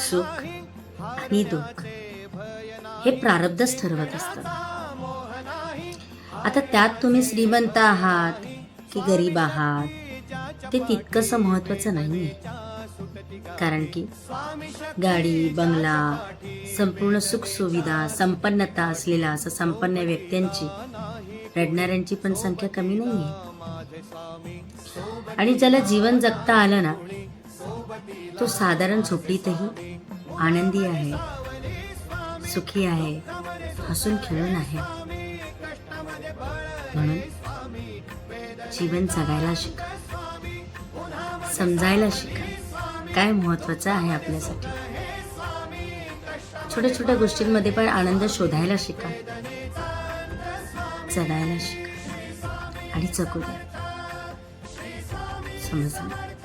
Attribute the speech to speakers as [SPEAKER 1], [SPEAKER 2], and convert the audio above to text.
[SPEAKER 1] सुख आणि दुःख हे प्रारब्धच ठरवत असतं. आता त्यात तुम्ही श्रीमंत आहात की गरीब आहात ते तितकंसं महत्वाचं नाही कारण की गाडी बंगला संपूर्ण सुखसुविधा संपन्नता असलेला असं संपन्न व्यक्त्यांची रडणाऱ्यांची पण संख्या कमी नाही आहे आणि ज्याला जीवन जगता आलं ना तो साधारण झोपडीतही आनंदी आहे सुखी आहे हसून खेळून आहे. म्हणून जीवन जगायला शिका समजायला शिका. काय महत्वाचं आहे आपल्यासाठी? छोट्या छोट्या गोष्टींमध्ये पण आनंद शोधायला शिका. जगायला शिका. आणि जगू द्या. समजलं?